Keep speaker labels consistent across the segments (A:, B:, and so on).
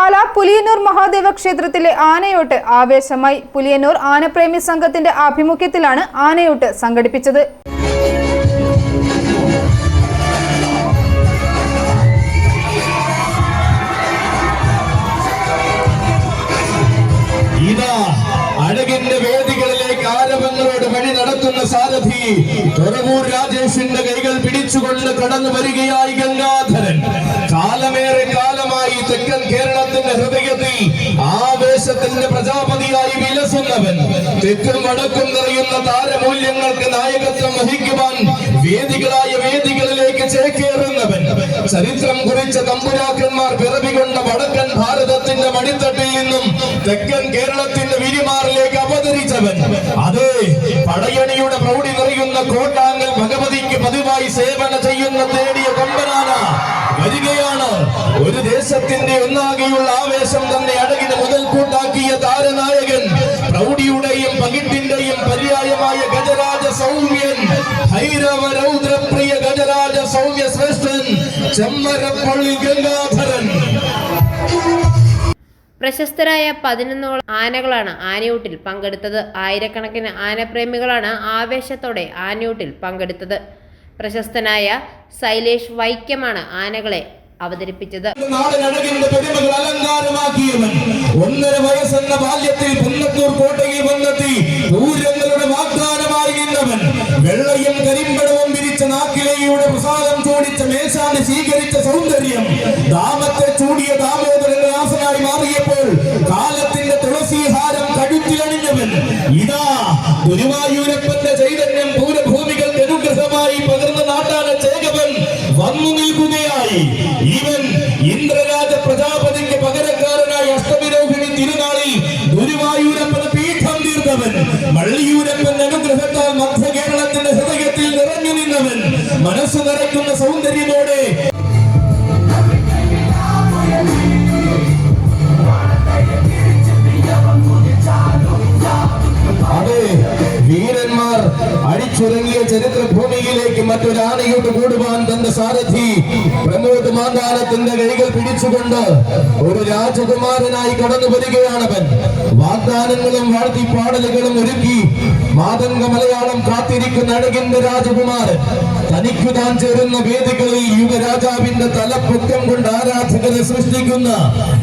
A: പാല പുലിയന്നൂർ മഹാദേവ ക്ഷേത്രത്തിലെ ആനയോട്ട് ആവേശമായി. പുലിയന്നൂർ ആനപ്രേമി സംഘത്തിന്റെ ആഭിമുഖ്യത്തിലാണ് ആനയോട്ട് സംഘടിപ്പിച്ചത്.
B: അഴകിന്റെ വേദികളിലേക്ക് സാരഥി. തുറവൂർ രാജേഷിന്റെ കൈകൾ പിടിച്ചുകൊണ്ട് കടന്നു വരികയായി ഗംഗാധരൻ കാലമേറെ കാലമായി തെക്കൻ കേരളത്തിന്റെ ഹൃദയത്തിൽ ആവേശത്തിന്റെ പ്രജാപതിയായി വിലസുന്നവൻ തെക്കും വടക്കും നിറയുന്ന താരമൂല്യങ്ങൾക്ക് നായകത്വം വഹിക്കുവാൻ വേദികളായ വേദികളിലേക്ക് ചേക്കേറുന്നവൻ ചരിത്രം കുറിച്ച തമ്പുരാക്കന്മാർ പിറവികൊണ്ട വടക്കൻ ഭാരതത്തിന്റെ മടിത്തട്ടിൽ നിന്നും തെക്കൻ കേരളത്തിന്റെ വിരിമാറിലേക്ക് അവതരിച്ചവൻ അതെ പടയണിയുടെ പ്രൗഢി നിറയുന്ന കോട്ടാങ്ങൽ ഭഗവതിക്ക് പതിവായി സേവന ചെയ്യുന്ന തേടിയ ദേശത്തിന്റെ ഒന്നാകെയുള്ള ആവേശം തന്നെ അടകിന് മുതൽക്കൂട്ടാക്കിയ താരനായകൻ പ്രൗഢിയുടെയും പകിട്ടിന്റെയും പര്യായമായ ഗജരാജ സൗമ്യൻ ഭൈരവ രൗദ്രപ്രിയ ഗജരാജ സൗമ്യ ശ്രേഷ്ഠൻ ചെമ്മരപ്പള്ളി ഗംഗാധരൻ.
C: പ്രശസ്തരായ പതിനൊന്നോളം ആനകളാണ് ആനയൂട്ടിൽ പങ്കെടുത്തത്. ആയിരക്കണക്കിന് ആനപ്രേമികളാണ് ആവേശത്തോടെ ആനയൂട്ടിൽ പങ്കെടുത്തത്. പ്രശസ്തനായ സൈലേഷ് വൈക്കമാണ് ആനകളെ അവതരിപ്പിച്ചത്.
B: ഒന്നര വയസ്സെന്ന ബാല്യത്തിൽ പുന്നത്തൂർ കോട്ടയിൽ വന്നെത്തി പൂരങ്ങളുടെ വാഗ്ദാനമായി നിന്നവൻ വെള്ളയും കരിമ്പടവും വിരിച്ച നാക്കിലയുടെ പ്രസാദം ചോടിച്ച മേശാന്റെ സ്വീകരിച്ച സൗന്ദര്യം ദാമത്തെ അടിച്ചുറങ്ങിയ ചരിത്ര ഭൂമിയിലേക്ക് മറ്റൊരാനയോട്ട് കൂടുവാൻ തന്റെ സാരഥി പ്രമോദ് മാന്താനത്തിന്റെ കൈകൾ പിടിച്ചുകൊണ്ട് ഒരു രാജകുമാരനായി കടന്നു വരികയാണവൻ വാഗ്ദാനങ്ങളും വാഴ്ത്തി പാടലുകളും ഒരുക്കി മാതംഗ മലയാളം കാത്തിരിക്കുന്ന അഴകിന്റെ രാജകുമാരൻ. തനിക്കു താൻ ചേരുന്ന വേദികളിൽ യുവരാജാവിന്റെ തലപ്പൊക്കം കൊണ്ട് ആരാധകരെ സൃഷ്ടിക്കുന്ന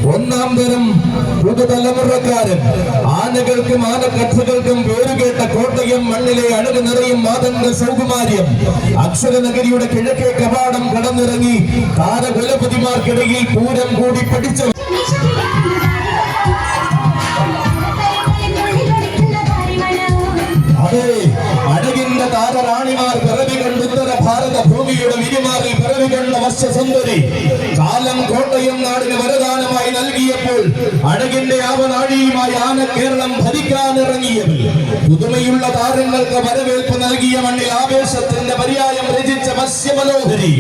B: ഒന്നാം തരം പുതുതലമുറക്കാരൻ. ആനകൾക്കും ആനക്കഥകൾക്കും പേരുകേട്ട കോട്ടയം മണ്ണിലെ അഴക് നിറയും മാതന്റെ സൗകുമാര്യം. അക്ഷരനഗരിയുടെ കിഴക്കേ കവാടം കടന്നിറങ്ങി താരകുലപതിമാർക്കിടയിൽ പൂരം കൂടി പഠിച്ച അതെ താരറാണിമാർ ഭാരത ഭൂമിയുടെ വിരിമാറിൽ പിറവി കണ്ട വശ്യസുന്ദരി കാലം കോട്ടയം നാടിന് നൽകിയപ്പോൾ അഴകിന്റെ ആവനാഴിയുമായി ആന കേരളം ഭരിക്കാനിറങ്ങിയത്. പുതുമയുള്ള താരങ്ങൾക്ക് വരവേൽപ്പ് നൽകിയ മണ്ണിൽ ആവേശത്തിന്റെ പര്യായം രചിച്ച മത്സ്യമനോഹരി.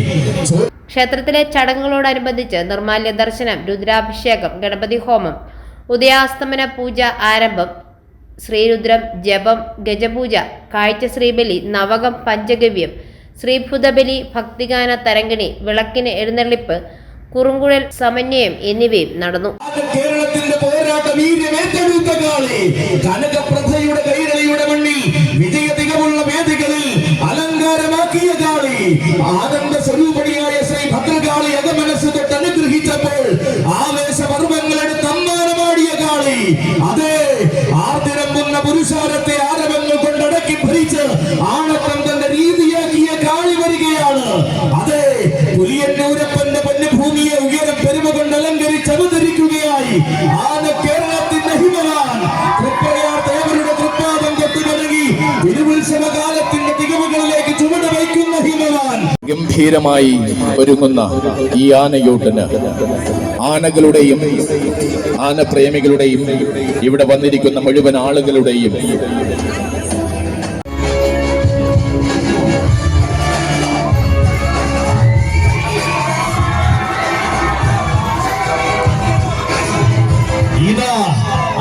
C: ക്ഷേത്രത്തിലെ ചടങ്ങുകളോടനുബന്ധിച്ച് നിർമാല്യ ദർശനം രുദ്രാഭിഷേകം ഗണപതി ഹോമം ഉദയാസ്തമന പൂജ ആരംഭം ശ്രീരുദ്രം ജപം ഗജപൂജ കാഴ്ച ശ്രീബലി നവകം പഞ്ചഗവ്യം ശ്രീഭുതബലി ഭക്തിഗാന തരംഗിണി വിളക്കിന് എഴുന്നള്ളിപ്പ് കുറുങ്കുഴൽ സമന്വയം എന്നിവയും നടന്നു.
B: കേരളത്തിന്റെ പോരാട്ട വീര്യമേറ്റെടുത്ത കാളി.
D: ഗംഭീരമായി ഒരുങ്ങുന്ന ഈ ആനയൂട്ടിന്. ആനകളുടെയും ആനപ്രേമികളുടെയും ഇവിടെ വന്നിരിക്കുന്ന മുഴുവൻ ആളുകളുടെയും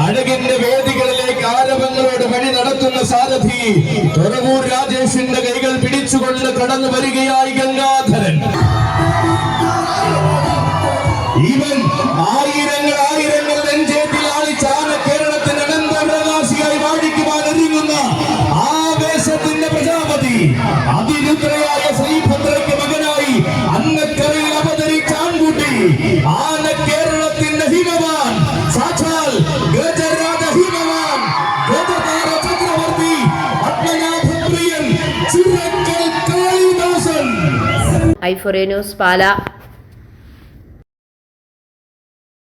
B: അഴകിന്റെ വേദികളിലേക്ക് സാരഥി. തുറവൂർ രാജേഷിന്റെ കൈകൾ പിടിച്ചുകൊണ്ട് കടന്നു വരികയായി പോലും ആയിരങ്ങൾ ആയിരങ്ങൾ നെഞ്ചേറ്റിൽ ആളിച്ചാണ് കേരളത്തിന്റെ അനന്തപ്രവാസിയായി വാഴിക്കുവാൻ ഒരുങ്ങുന്ന ആവേശത്തിന്റെ പ്രജാപതി. അതിരുദ്രയായ ശ്രീഭദ്രയ്ക്ക് മകനായി അന്നക്കരയിൽ അവതരിച്ച ആൺകുട്ടി. ആന കേരളത്തിന്റെ ഹിമവാൻ സാക്ഷാൽ ഗജരാജ ഹിമവാൻ ഗജതാര ചക്രവർത്തി പത്മനാഭപ്രിയൻ ചിറക്കൽ കാളിദാസൻ.
C: ഐ ഫോറിനോസ് പാലാ.